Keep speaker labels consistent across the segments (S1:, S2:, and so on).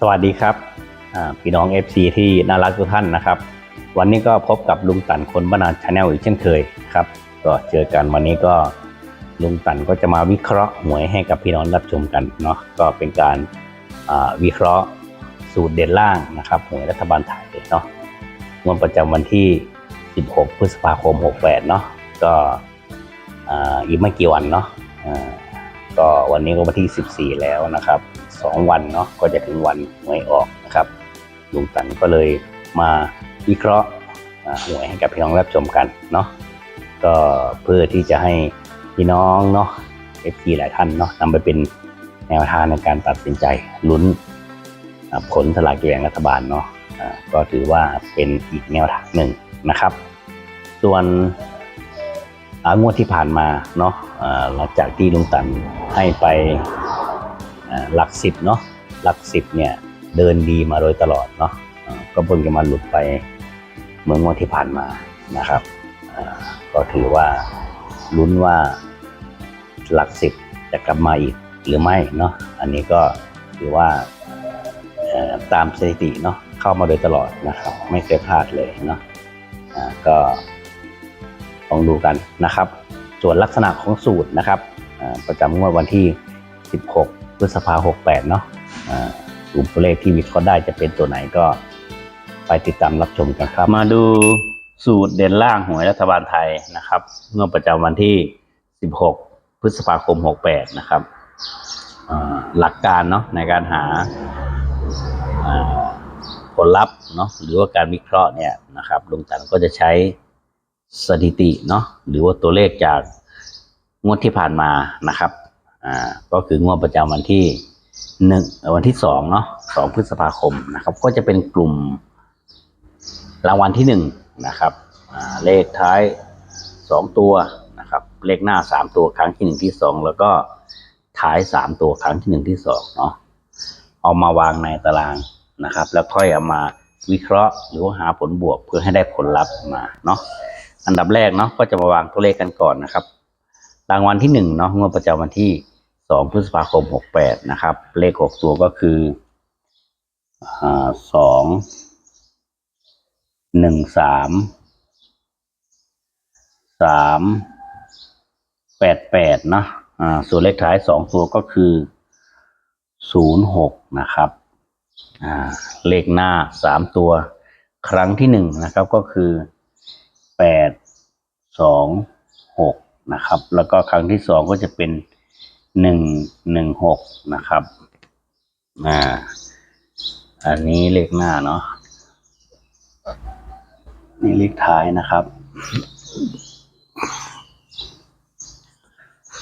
S1: สวัสดีครับพี่น้อง FC ที่น่ารักทุกท่านนะครับ วันนี้ก็พบกับลุงตันคนบ้านนาชาแนลอีกเช่นเคยครับก็เจอกันวันนี้ก็ลุงตันก็จะมาวิเคราะห์หวยให้กับพี่น้องรับชมกันเนาะก็เป็นการวิเคราะห์สูตรเด่นล่างนะครับหวยรัฐบาลไทยเนาะงวดประจำวันที่ 16 พฤษภาคม 68 เนาะก็อีกไม่กี่วันเนาะ ก็วันนี้ก็วันที่ 14 แล้วนะครับ 2 วันเนาะก็จะถึงวันหวยออกนะครับลุงตันก็เลยมาวิเคราะห์หวยให้กับพี่น้องรับชมกันเนาะก็เพื่อที่จะให้พี่น้องเนาะ FC หลายท่านเนาะนำไปเป็นแนวทางในการตัดสินใจลุ้นผลสลากกินแบ่งรัฐบาลเนาะก็ถือว่าเป็นอีกแนวทางหนึ่งนะครับ ส่วน งวดที่ผ่านมาเนาะหลังจากที่ลุงตันให้ไปหลักสิบเนาะหลักสิบเนี่ยเดินดีมาโดยตลอดเนาะก็เพิ่งจะมาหลุดไปเมื่องวดที่ผ่านมานะครับก็ถือว่าลุ้นว่าหลักสิบจะกลับมาอีกหรือไม่เนาะอันนี้ก็ถือว่าตามสถิติเนาะเข้ามาโดยตลอดนะครับ ไม่เคยพลาดเลยเนาะก็ ลองดูกันนะครับ ส่วนลักษณะของสูตรนะครับประจำงวดวันที่ 16 พฤษภาคม68เนาะกลุ่มตัวเลขที่วิเคราะห์ได้จะเป็นตัวไหนก็ไปติดตามรับชมกันครับ มาดูสูตรเด่นล่างหวยรัฐบาลไทยนะครับงวดประจำวันที่ 16 พฤษภาคม 68 นะครับหลักการเนาะในการหาอ่าผลลัพธ์เนาะหรือว่าการวิเคราะห์เนี่ยนะครับลุงตันก็จะใช้ สถิติเนาะหรือว่าตัวเลขจากงวดที่ผ่านมานะครับอ่าก็คืองวดประจำวันที่หนึ่งวันที่สองเนาะสองพฤษภาคมนะครับ ก็จะเป็นกลุ่มรางวัลที่หนึ่งนะครับอ่าเลขท้ายสองตัวนะครับ เลขหน้าสามตัวครั้งที่หนึ่งที่สองแล้วก็ท้ายสามตัวครั้งที่หนึ่งที่สองเนาะเอามาวางในตารางนะครับ แล้วค่อยเอามาวิเคราะห์หรือว่าหาผลบวกเพื่อให้ได้ผลลัพธ์มาเนาะ อันดับแรกเนาะก็จะมาวางตัวเลขกันก่อนนะครับ รางวัลที่หนึ่งเนาะงวดประจำวันที่สองพฤษภาคมหกแปดนะครับ เลขหกตัวก็คือสองหนึ่งสามสามแปดแปดเนาะอ่าส่วนเลขท้ายสองตัวก็คือศูนย์หกนะครับอ่าเลขหน้าสามตัว ครั้งที่หนึ่งนะครับก็คือ แปดสองหกนะครับ แล้วก็ครั้งที่สองก็จะเป็นหนึ่งหนึ่งหกนะครับอ่าอันนี้เลขหน้าเนาะนี่เลขท้ายนะครับ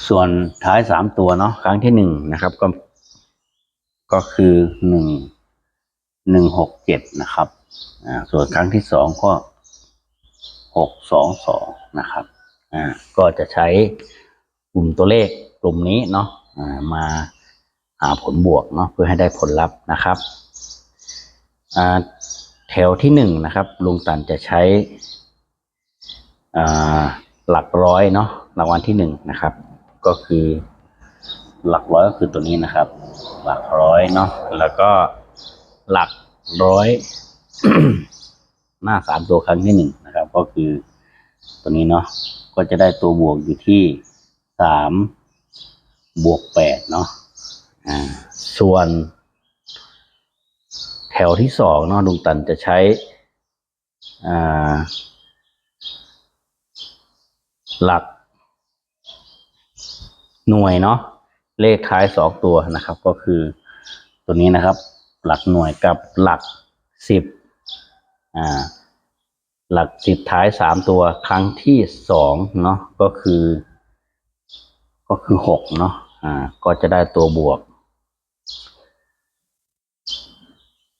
S1: ส่วนท้ายสามตัวเนาะครั้งที่หนึ่งนะครับ ก็ก็คือหนึ่งหนึ่งหกเจ็ดนะครับ อ่า ส่วนครั้งที่สองก็ หกสองสองนะครับ อ่า ก็จะใช้กลุ่มตัวเลขกลุ่มนี้เนาะ อ่า มาหาผลบวกเนาะเพื่อให้ได้ผลลัพธ์นะครับ อ่า แถวที่หนึ่งนะครับ ลุงตันจะใช้ อ่า หลักร้อยเนาะรางวัลที่หนึ่งนะครับ ก็คือหลักร้อยก็คือตัวนี้นะครับ หลักร้อยเนาะแล้วก็หลักร้อย หน้าสามตัวครั้งที่หนึ่งนะครับ ก็คือตัวนี้เนาะก็จะได้ตัวบวกอยู่ที่สามบวกแปดเนาะอ่าส่วน แถวที่สองเนาะลุงตันจะใช้อ่าหลัก หน่วยเนาะเลขท้ายสองตัวนะครับ ก็คือตัวนี้นะครับ หลักหน่วยกับหลักสิบ อ่าหลักสิบท้ายสามตัวครั้งที่สองเนาะก็คือ ก็คือหกเนาะอ่า ก็จะได้ตัวบวก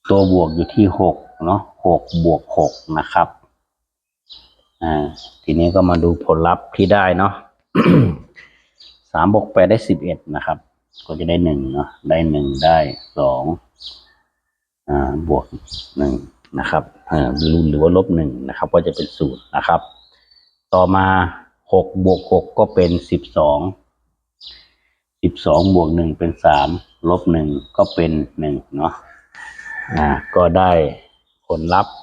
S1: ตัวบวกอยู่ที่หกเนาะหกบวกหกนะครับอ่าทีนี้ก็มาดูผลลัพธ์ที่ได้เนาะสามบวกแปดได้สิบเอ็ดนะครับ ก็จะได้หนึ่งเนาะได้หนึ่งได้สองอ่าบวกหนึ่ง นะครับอ่ารหรือว่าลบหนึ่งนะครับ ก็จะเป็นศูนย์นะครับ ต่อมาหกบวกหกก็เป็นสิบสองสิบสองบวกหนึ่งเป็นสามลบหนึ่งก็เป็นหนึ่งเนาะอ่าก็ได้ผลลัพธ์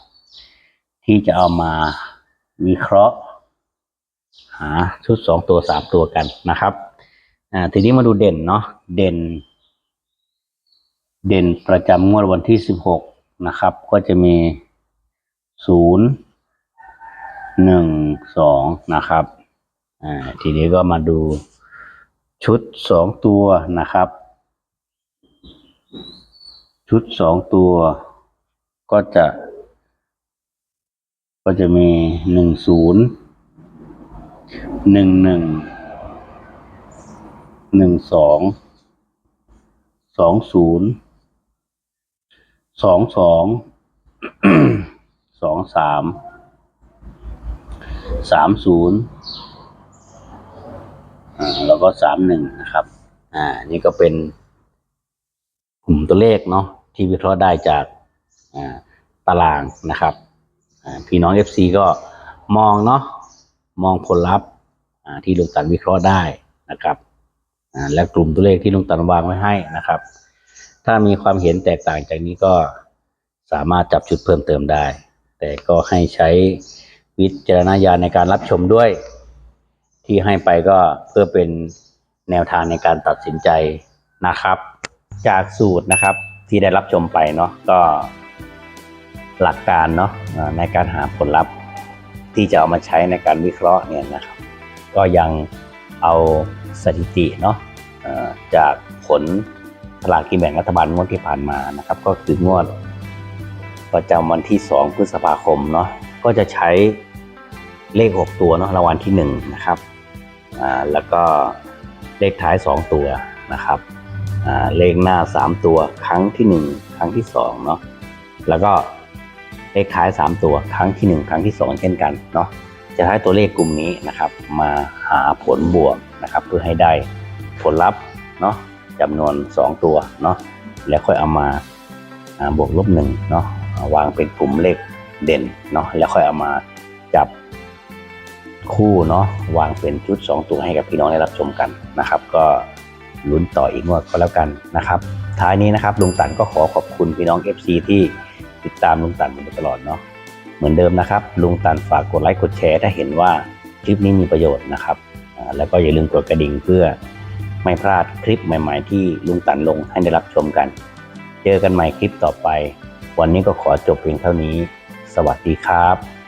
S1: ที่จะเอามาวิเคราะห์ หาชุดสองตัวสามตัวกันนะครับอ่าทีนี้มาดูเด่นเนาะเด่น เด่นประจำงวดวันที่สิบหก นะครับ ก็จะมีศูนย์หนึ่งสองนะครับอ่าทีนี้ก็มาดูชุดสองตัวนะครับ ชุดสองตัวก็จะ ก็จะมีหนึ่งศูนย์หนึ่งหนึ่งหนึ่งสองสองศูนย์ สองสองสองสามสามศูนย์แล้วก็สามหนึ่งนะครับ อ่า นี่ก็เป็นกลุ่มตัวเลขเนาะที่วิเคราะห์ได้จากตารางนะครับพี่น้อง FC ก็มองเนาะมองผลลัพธ์ที่ลุงตันวิเคราะห์ได้นะครับและกลุ่มตัวเลขที่ลุงตันวางไว้ให้นะครับ ถ้ามีความเห็นแตกต่างจากนี้ก็สามารถจับจุดเพิ่มเติมได้ แต่ก็ให้ใช้วิจารณญาณในการรับชมด้วย ที่ให้ไปก็เพื่อเป็นแนวทางในการตัดสินใจนะครับ จากสูตรนะครับที่ได้รับชมไปเนาะก็หลักการเนาะในการหาผลลัพธ์ที่จะเอามาใช้ในการวิเคราะห์เนี่ยนะครับ ก็ยังเอาสถิติเนาะจากผล สลากกินแบ่งรัฐบาลงวดที่ผ่านมานะครับ ก็คืองวดประจำวันที่ 2 พฤษภาคมเนาะก็จะใช้เลข 6 ตัวเนาะรางวัลที่1นะครับอ่าแล้วก็เลขท้าย 2 ตัวนะครับอ่าเลขหน้า 3 ตัวครั้งที่ 1 ครั้งที่2เนาะแล้วก็เลขท้าย 3 ตัวครั้งที่ 1 ครั้งที่ 2 เช่นกันเนาะจะใช้ตัวเลขกลุ่มนี้นะครับ มาหาผลบวกนะครับ เพื่อให้ได้ผลลัพธ์เนาะ จำนวน 2 ตัวเนาะแล้วค่อยเอามาบวกลบหนึ่งเนาะวางเป็นกลุ่มเลขเด่นเนาะแล้วค่อยเอามาจับคู่เนาะวางเป็นชุด 2 ตัวให้กับพี่น้องได้รับชมกันนะครับ ก็ลุ้นต่ออีกงวดก็แล้วกันนะครับ ท้ายนี้นะครับลุงตันก็ขอขอบคุณพี่น้อง FC ที่ติดตามลุงตันมาตลอดเนาะเหมือนเดิมนะครับ ลุงตันฝากกดไลค์กดแชร์ถ้าเห็นว่าคลิปนี้มีประโยชน์นะครับแล้วก็อย่าลืมกดกระดิ่งเพื่อ ไม่พลาดคลิปใหม่ ๆ ที่ลุงตันลงให้ได้รับชมกัน เจอกันใหม่คลิปต่อไป วันนี้ก็ขอจบเพียงเท่านี้ สวัสดีครับ